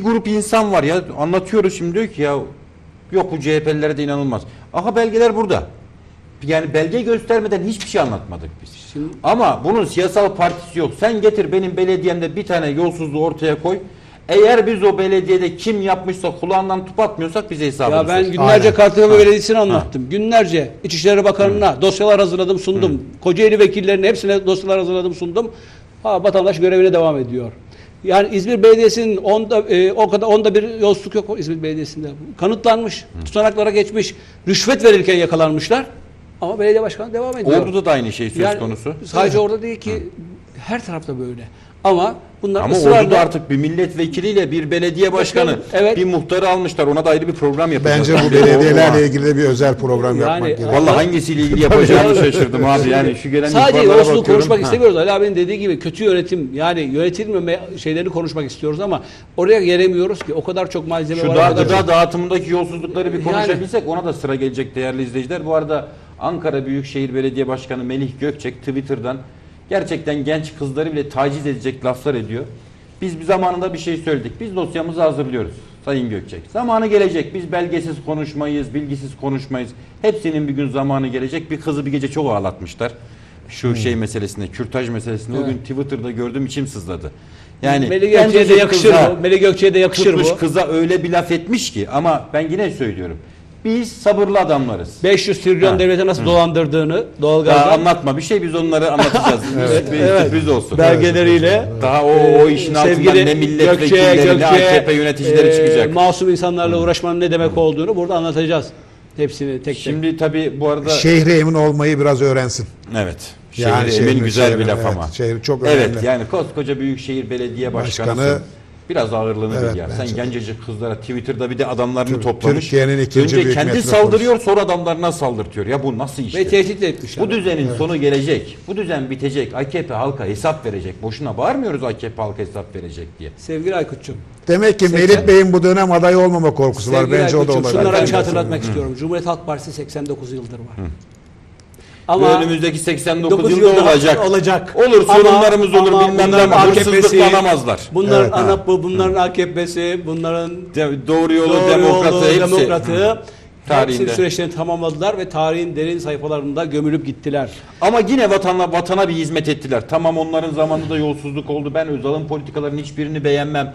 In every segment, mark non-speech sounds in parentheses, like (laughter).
Bir grup insan var ya anlatıyoruz şimdi diyor ki ya yok bu CHP'lilere de inanılmaz. Aha belgeler burada. Yani belge göstermeden hiçbir şey anlatmadık biz. Şimdi- Ama bunun siyasal partisi yok. Sen getir benim belediyemde bir tane yolsuzluğu ortaya koy. Eğer biz o belediyede kim yapmışsa kulağından tup atmıyorsak bize hesabını Ya ben günlerce. Kartepe Belediyesi'ni anlattım. Günlerce İçişleri Bakanı'na dosyalar hazırladım sundum. Kocaeli vekillerine hepsine dosyalar hazırladım sundum. Ha, vatandaş görevine devam ediyor. Yani İzmir Belediyesi'nin onda e, o kadar onda bir yolsuzluk yok İzmir Belediyesi'nde. Kanıtlanmış, tutanaklara geçmiş, rüşvet verirken yakalanmışlar. Ama belediye başkanı devam ediyor. Ordu'da da aynı şey söz Yani konusu. Sadece orada değil ki her tarafta böyle. Ama bunlar Ama ısrarla Ordu'da artık bir milletvekiliyle bir belediye başkanı, Başkanım, evet. bir muhtarı almışlar. Ona da ayrı bir program yapacağız. Bence bu (laughs) belediyelerle ilgili de bir özel program Yani- yapmak gerekiyor. Vallahi hangisiyle ilgili yapacağımı şaşırdım abi. Yani şu gelen Sadece bakıyorum. konuşmak Ha. istemiyoruz. Ali abinin dediği gibi kötü yönetim yani yönetilmeme şeylerini konuşmak istiyoruz ama oraya gelemiyoruz ki. O kadar çok malzeme Şu var. dağ, kadar gıda dağıtımındaki yolsuzlukları bir Yani- konuşabilsek ona da sıra gelecek değerli izleyiciler. Bu arada Ankara Büyükşehir Belediye Başkanı Melih Gökçek Twitter'dan gerçekten genç kızları bile taciz edecek laflar ediyor. Biz bir zamanında bir şey söyledik. Biz dosyamızı hazırlıyoruz Sayın Gökçek. Zamanı gelecek. Biz belgesiz konuşmayız, bilgisiz konuşmayız. Hepsinin bir gün zamanı gelecek. Bir kızı bir gece çok ağlatmışlar. Şu şey meselesinde, kürtaj meselesinde. O Evet. gün Twitter'da gördüm içim sızladı. Yani Melih Gökçe'ye de yakışır kıza- bu. Melih Gökçe'ye de yakışır tutmuş bu. kıza öyle bir laf etmiş ki ama ben yine söylüyorum. Biz sabırlı adamlarız. 500 trilyon Ha. devlete nasıl dolandırdığını Daha doğalgazdan anlatma bir şey biz onları anlatacağız. (laughs) Sürpriz, evet. sürpriz olsun. belgeleriyle Daha o, o işin altından ne milletvekilleri ne AKP yöneticileri e, çıkacak. Masum insanlarla uğraşmanın ne demek olduğunu burada anlatacağız. Hepsini tek tek. Şimdi tabii bu arada Şehre emin olmayı biraz öğrensin. evet. Yani Şehri emin şehrin- güzel bir şehrin, laf evet, ama. şehri çok Evet önemli. yani koskoca Büyükşehir Belediye Başkanısın. Başkanı- Biraz ağırlığını Evet, bil ya. Sen gencecik kızlara Twitter'da bir de adamlarını Tür- toplamış. Türkiye'nin ikinci Önce büyük kendi saldırıyor sonra adamlarına saldırtıyor. Ya bu nasıl iş? Ve tehdit de etmişler. Bu düzenin sonu gelecek. Bu düzen bitecek. AKP halka hesap verecek. Boşuna bağırmıyoruz AKP halka hesap verecek diye. Sevgili Aykut'cum. Demek ki Melih Bey'in bu dönem aday olmama korkusu var. Sevgili Bence o da Aykut'cum, olabilir. Şunları açık hatırlatmak istiyorum. Cumhuriyet Halk Partisi 89 yıldır var. Ve Ama önümüzdeki 89 dokuz yılda yılda olacak. olacak. Olur Ama- sorunlarımız olur ama bilmem ne ama hırsızlıklanamazlar. Bunların Evet, ana bu bunların AKP'si, bunların De- Doğru yolu, doğru demokratı yolu, hepsi. demokratı Tarihinde. hepsi süreçlerini tamamladılar ve tarihin derin sayfalarında gömülüp gittiler. Ama yine vatana, vatana bir hizmet ettiler. Tamam onların zamanında yolsuzluk oldu. Ben Özal'ın politikalarının hiçbirini beğenmem.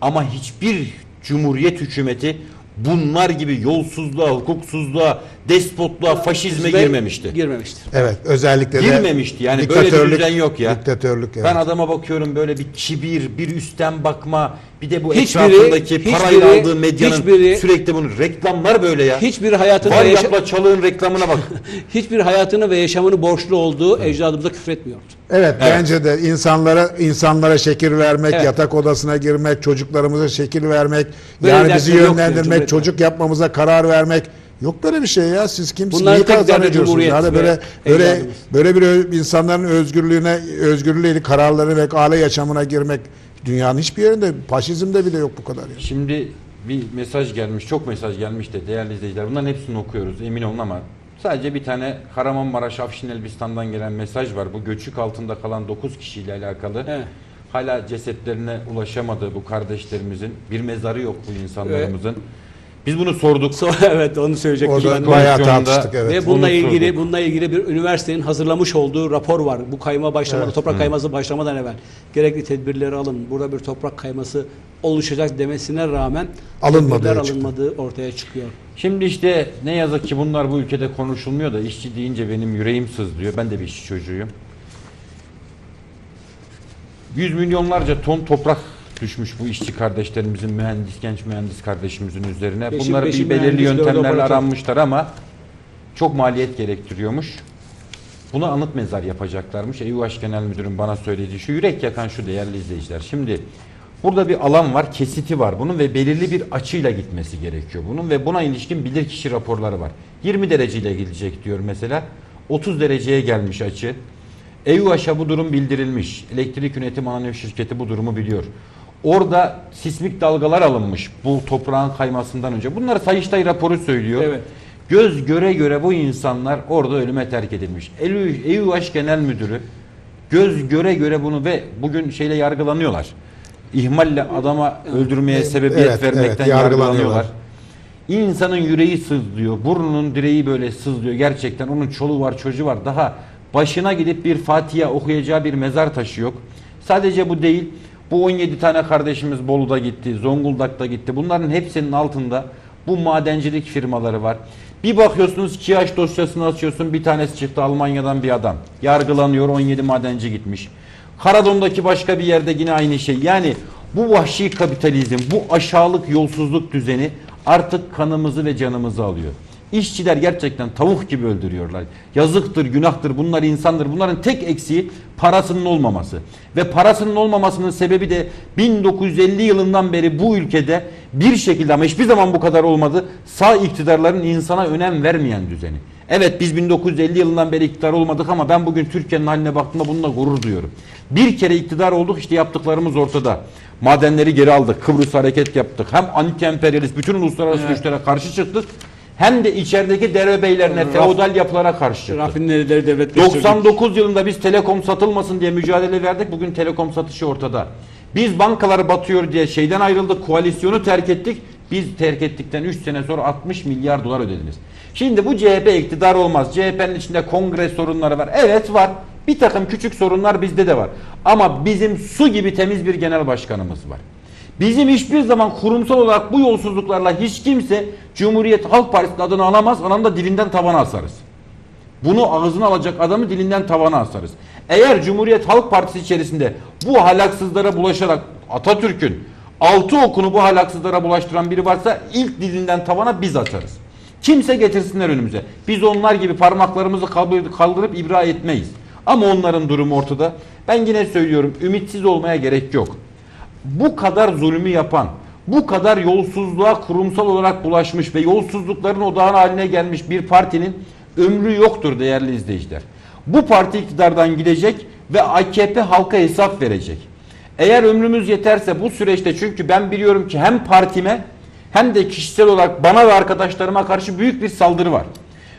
Ama hiçbir cumhuriyet hükümeti bunlar gibi yolsuzluğa, hukuksuzluğa, despotluğa, faşizme Ve girmemişti. Girmemiştir. Evet özellikle de Girmemişti yani böyle bir düzen yok ya. Diktatörlük evet. Ben adama bakıyorum böyle bir kibir, bir üstten bakma, bir de bu Hiçbiri- etrafındaki parayla hiçbiri- aldığı medyanın hiçbiri- sürekli bunu reklamlar böyle ya. Hiçbir hayatını Var yapla çalığın reklamına bak. (laughs) hiçbir hayatını ve yaşamını borçlu olduğu ecdadımıza küfretmiyordu. Evet, bence de insanlara insanlara şekil vermek, Evet. yatak odasına girmek, çocuklarımıza şekil vermek, Böyle yani bizi yok yönlendirmek, Cumhuriyet'te. çocuk yapmamıza karar vermek. Yok böyle bir şey ya. Siz kimsiniz? Bunların Neyi? Cumhuriyet Yani böyle böyle böyle bir insanların özgürlüğüne, özgürlüğüyle kararları ve aile yaşamına girmek dünyanın hiçbir yerinde faşizmde bile yok bu kadar. Ya. Şimdi bir mesaj gelmiş, çok mesaj gelmiş de değerli izleyiciler. Bunların hepsini okuyoruz emin olun ama sadece bir tane Kahramanmaraş Afşin Elbistan'dan gelen mesaj var. Bu göçük altında kalan 9 kişiyle alakalı. Evet. Hala cesetlerine ulaşamadı bu kardeşlerimizin. Bir mezarı yok bu insanlarımızın. Biz bunu sorduk. Sonra (laughs) evet onu söyleyecektim Orada ben. bayağı tartıştık evet. Ve bununla Bunu ilgili sorduk. bununla ilgili bir üniversitenin hazırlamış olduğu rapor var. Bu kayma başlamadan, Evet. toprak kayması başlamadan evvel gerekli tedbirleri alın. Burada bir toprak kayması oluşacak demesine rağmen Alınmadığı alınmadığı ortaya çıkıyor. Şimdi işte ne yazık ki bunlar bu ülkede konuşulmuyor da işçi deyince benim yüreğim sızlıyor. Ben de bir işçi çocuğuyum. Yüz milyonlarca ton toprak düşmüş bu işçi kardeşlerimizin, mühendis, genç mühendis kardeşimizin üzerine. Beşin Bunlar beşi bir belirli yöntemlerle aranmışlar ama çok maliyet gerektiriyormuş. Buna anıt mezar yapacaklarmış. EUH Genel Müdürüm bana söylediği şu yürek yakan şu değerli izleyiciler. Şimdi burada bir alan var, kesiti var bunun ve belirli bir açıyla gitmesi gerekiyor bunun ve buna ilişkin bilirkişi raporları var. 20 dereceyle gidecek diyor mesela. 30 dereceye gelmiş açı. EUH'a bu durum bildirilmiş. Elektrik Üretim Anonim Şirketi bu durumu biliyor. Orada sismik dalgalar alınmış bu toprağın kaymasından önce. Bunları Sayıştay raporu söylüyor. Evet. Göz göre göre bu insanlar orada ölüme terk edilmiş. EUH Genel Müdürü göz göre göre bunu ve bugün şeyle yargılanıyorlar. ihmalle adama öldürmeye sebebiyet evet, vermekten evet, yargılanıyorlar. yargılanıyorlar. İnsanın yüreği sızlıyor, burnunun direği böyle sızlıyor. Gerçekten onun çoluğu var, çocuğu var. Daha başına gidip bir Fatiha okuyacağı bir mezar taşı yok. Sadece bu değil. Bu 17 tane kardeşimiz Bolu'da gitti, Zonguldak'ta gitti. Bunların hepsinin altında bu madencilik firmaları var. Bir bakıyorsunuz Kiyaş dosyasını açıyorsun bir tanesi çıktı Almanya'dan bir adam. Yargılanıyor 17 madenci gitmiş. Karadon'daki başka bir yerde yine aynı şey. Yani bu vahşi kapitalizm, bu aşağılık yolsuzluk düzeni artık kanımızı ve canımızı alıyor. İşçiler gerçekten tavuk gibi öldürüyorlar. Yazıktır, günahtır, bunlar insandır. Bunların tek eksiği parasının olmaması. Ve parasının olmamasının sebebi de 1950 yılından beri bu ülkede bir şekilde ama hiçbir zaman bu kadar olmadı. Sağ iktidarların insana önem vermeyen düzeni. Evet biz 1950 yılından beri iktidar olmadık ama ben bugün Türkiye'nin haline baktığımda bununla gurur duyuyorum. Bir kere iktidar olduk işte yaptıklarımız ortada. Madenleri geri aldık. Kıbrıs hareket yaptık. Hem anti-emperyalist bütün uluslararası Evet. güçlere karşı çıktık. Hem de içerideki derebeylerine, feodal yapılara karşı çıktık. Rafinerileri devletleştirdik. 99 yılında biz telekom satılmasın diye mücadele verdik. Bugün telekom satışı ortada. Biz bankalar batıyor diye şeyden ayrıldık, koalisyonu terk ettik. Biz terk ettikten 3 sene sonra 60 milyar dolar ödediniz. Şimdi bu CHP iktidar olmaz. CHP'nin içinde kongre sorunları var. Evet var. Bir takım küçük sorunlar bizde de var. Ama bizim su gibi temiz bir genel başkanımız var. Bizim hiçbir zaman kurumsal olarak bu yolsuzluklarla hiç kimse Cumhuriyet Halk Partisi'nin adını alamaz. Anam da dilinden tavana asarız. Bunu ağzına alacak adamı dilinden tavana asarız. Eğer Cumhuriyet Halk Partisi içerisinde bu halaksızlara bulaşarak Atatürk'ün altı okunu bu halaksızlara bulaştıran biri varsa ilk dilinden tavana biz atarız. Kimse getirsinler önümüze. Biz onlar gibi parmaklarımızı kaldır- kaldırıp ibra etmeyiz. Ama onların durumu ortada. Ben yine söylüyorum ümitsiz olmaya gerek yok. Bu kadar zulmü yapan, bu kadar yolsuzluğa kurumsal olarak bulaşmış ve yolsuzlukların odağına haline gelmiş bir partinin ömrü yoktur değerli izleyiciler. Bu parti iktidardan gidecek ve AKP halka hesap verecek. Eğer ömrümüz yeterse bu süreçte çünkü ben biliyorum ki hem partime hem de kişisel olarak bana ve arkadaşlarıma karşı büyük bir saldırı var.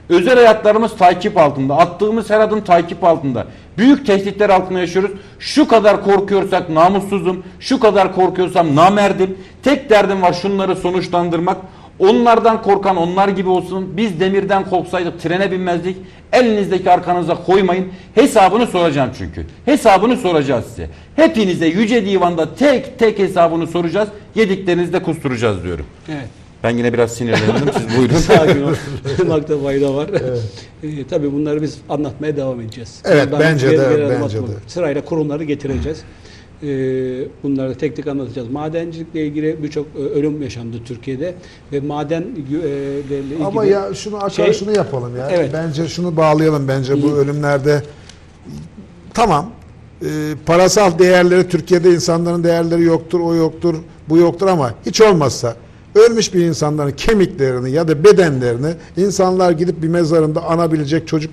Özel hayatlarımız takip altında. Attığımız her adım takip altında. Büyük tehditler altında yaşıyoruz. Şu kadar korkuyorsak namussuzum. Şu kadar korkuyorsam namerdim. Tek derdim var şunları sonuçlandırmak. Onlardan korkan onlar gibi olsun. Biz demirden korksaydık trene binmezdik. Elinizdeki arkanıza koymayın. Hesabını soracağım çünkü. Hesabını soracağız size. Hepinize yüce divanda tek tek hesabını soracağız. Yediklerinizi de kusturacağız diyorum. Evet. Ben yine biraz sinirlendim. Siz (laughs) buyurun. Sakin ol. Olmakta fayda var. Ee, tabii bunları biz anlatmaya devam edeceğiz. Evet, bence de, geri- geri adım bence de. Sırayla kurumları getireceğiz. Ee, bunları da tek tek anlatacağız. Madencilikle ilgili birçok e, ölüm yaşandı Türkiye'de ve maden e, ile ilgili Ama ya şunu açar şey- şunu yapalım ya. Evet. Bence şunu bağlayalım bence bu ölümlerde tamam e, parasal değerleri Türkiye'de insanların değerleri yoktur, o yoktur, bu yoktur ama hiç olmazsa ölmüş bir insanların kemiklerini ya da bedenlerini insanlar gidip bir mezarında anabilecek çocuklar